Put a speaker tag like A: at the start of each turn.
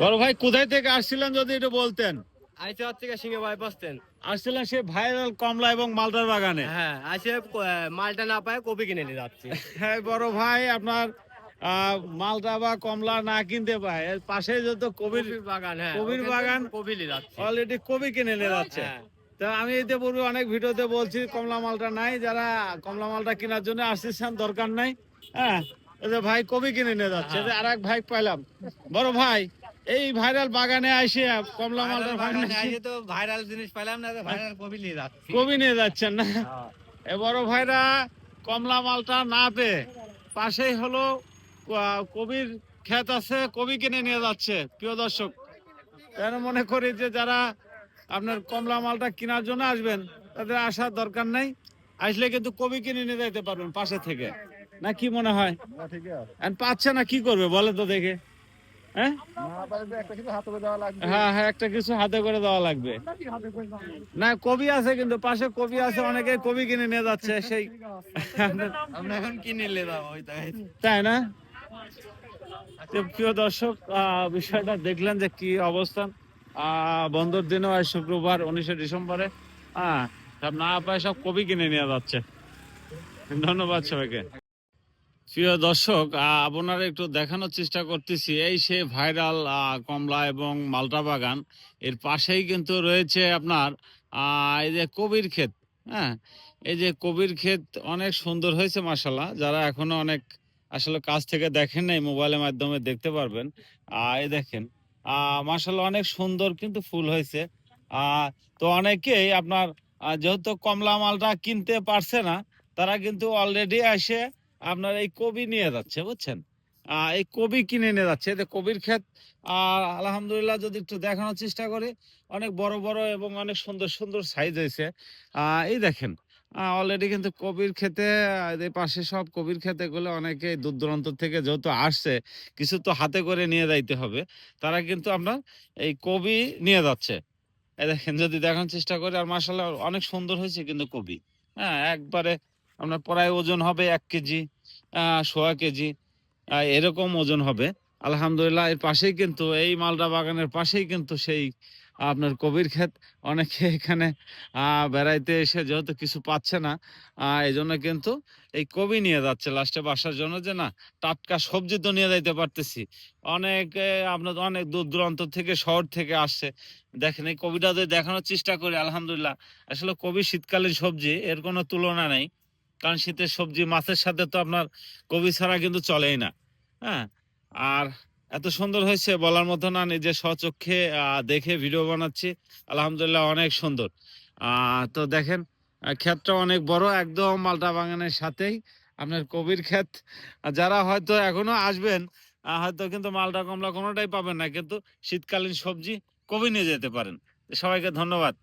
A: বড় ভাই কোথায় থেকে আসছিলেন যদি একটু বলতেন?
B: আইসে হচ্ছে সিঙ্গে ভাই বসতেন
A: আসছিলেন সে ভাইরাল কমলা এবং মালদার বাগানে?
B: হ্যাঁ আইসে মালটা না পায় কপি কিনে নিয়ে যাচ্ছি।
A: হ্যাঁ বড় ভাই আপনার মালটা বা কমলা না কিনতে পায়। এর পাশে যত কবির
B: বাগান হ্যাঁ
A: কবির বাগান?
B: কপি নিয়ে যাচ্ছি।
A: অলরেডি কবি কিনে নিয়ে যাচ্ছে।
B: হ্যাঁ।
A: তা আমি এতে পূর্বে অনেক ভিডিওতে বলছি কমলা মালটা নাই যারা কমলা মালটা কেনার জন্য আসতেছেন দরকার নাই। হ্যাঁ যে ভাই কবি কিনে নিয়ে যাচ্ছে
B: হ্যাঁ।
A: আর এক ভাই পাইলাম। বড় ভাই এই ভাইরাল বাগানে আসে কমলা মালটার বাগানে এসে
B: তো ভাইরাল জিনিস পাইলাম না ভাইরাল কবি নিয়ে যাচ্ছে।
A: কবি নিয়ে যাচ্ছেন না? এ বড় ভাইরা কমলা মালটা না পেয়ে পাশেই হলো কবির ক্ষেত আছে কবি কিনে নিয়ে যাচ্ছে প্রিয় দর্শক। কেন মনে করি যে যারা আপনার কমলা মালটা কেনার জন্য আসবেন তাদের আসার দরকার নাই। আসলে কিন্তু কবি কিনে নিয়ে যেতে পারবেন পাশে থেকে। না কি মনে হয়? আর পাচ্ছে না কি করবে? বলে তো দেখে। হ্যাঁ? হ্যাঁ হ্যাঁ একটা কিছু হাতে করে দেওয়া লাগবে। না কবি আছে কিন্তু পাশে কবি আছে অনেকে কবি কিনে নিয়ে যাচ্ছে সেই
B: এখন কিনে নিয়ে তাই
A: না? প্রিয় দর্শক আহ, বিষয়টা দেখলেন যে কি অবস্থান। আহ, বন্ধর দিনও আজ শুক্রবার উনিশে ডিসেম্বরে। হ্যাঁ সব না পায় সব কবি কিনে নিয়ে যাচ্ছে। ধন্যবাদ সবাইকে। প্রিয় দর্শক আপনারা একটু দেখানোর চেষ্টা করতেছি। এই সে ভাইরাল কমলা এবং মালটা বাগান, এর পাশেই কিন্তু রয়েছে আপনার এই যে কবির ক্ষেত হ্যাঁ? এই যে কবির ক্ষেত অনেক সুন্দর হয়েছে মাসাল্লাহ যারা এখনও অনেক আসলে কাছ থেকে দেখেন নাই, মোবাইলের মাধ্যমে দেখতে পারবেন। এই দেখেন মাসাল্লাহ অনেক সুন্দর কিন্তু ফুল হয়েছে। তো অনেকেই আপনার যেহেতু কমলা মালটা কিনতে পারছে না, তারা কিন্তু অলরেডি এসে আপনার এই কবি নিয়ে যাচ্ছে, বুঝছেন? এই কবি কিনে নিয়ে যাচ্ছে। এতে কবির ক্ষেত আর আলহামদুলিল্লাহ যদি একটু দেখানোর চেষ্টা করি, অনেক বড় বড় এবং অনেক সুন্দর সুন্দর সাইজ হয়েছে। এই দেখেন অলরেডি কিন্তু কবির খেতে পাশে সব কবির খেতে গুলো অনেকে দূর দূরান্ত থেকে যেহেতু আসছে, কিছু তো হাতে করে নিয়ে যাইতে হবে। তারা কিন্তু আপনার এই কবি নিয়ে যাচ্ছে। দেখেন, যদি দেখানোর চেষ্টা করি, আর মাসাল্লাহ অনেক সুন্দর হয়েছে কিন্তু কবি। হ্যাঁ একবারে আপনার প্রায় ওজন হবে এক কেজি সোয়া কেজি এরকম ওজন হবে। আলহামদুলিল্লাহ, এর পাশেই কিন্তু, এই মালদা বাগানের পাশেই কিন্তু সেই, আপনার কবির ক্ষেত। অনেকে এখানে বেড়াইতে এসে যেহেতু কিছু পাচ্ছে না এই জন্য কিন্তু এই কবি নিয়ে যাচ্ছে। লাস্টে বাসার জন্য যে না, টাটকা সবজি তো নিয়ে যাইতে পারতেছি। অনেক আপনার অনেক দূর দূরান্ত থেকে, শহর থেকে আসছে। দেখেন, এই কবিটা দেখানোর চেষ্টা করি, আলহামদুলিল্লাহ। আসলে কবি শীতকালীন সবজি, এর কোনো তুলনা নাই। কারণ শীতের সবজি, মাছের সাথে তো আপনার কবি ছাড়া কিন্তু চলেই না। হ্যাঁ? আর এত সুন্দর হয়েছে, বলার মতো না, নিজে স্বচক্ষে দেখে ভিডিও বানাচ্ছি। আলহামদুলিল্লাহ অনেক সুন্দর। তো দেখেন ক্ষেতটা অনেক বড়, একদম মালটা বাগানের সাথেই। আপনার কবির ক্ষেত যারা হয়তো এখনও আসবেন হয়তো কিন্তু মালটা, কমলা কোনোটাই পাবেন না, কিন্তু শীতকালীন সবজি কবি নিয়ে যেতে পারেন। সবাইকে ধন্যবাদ।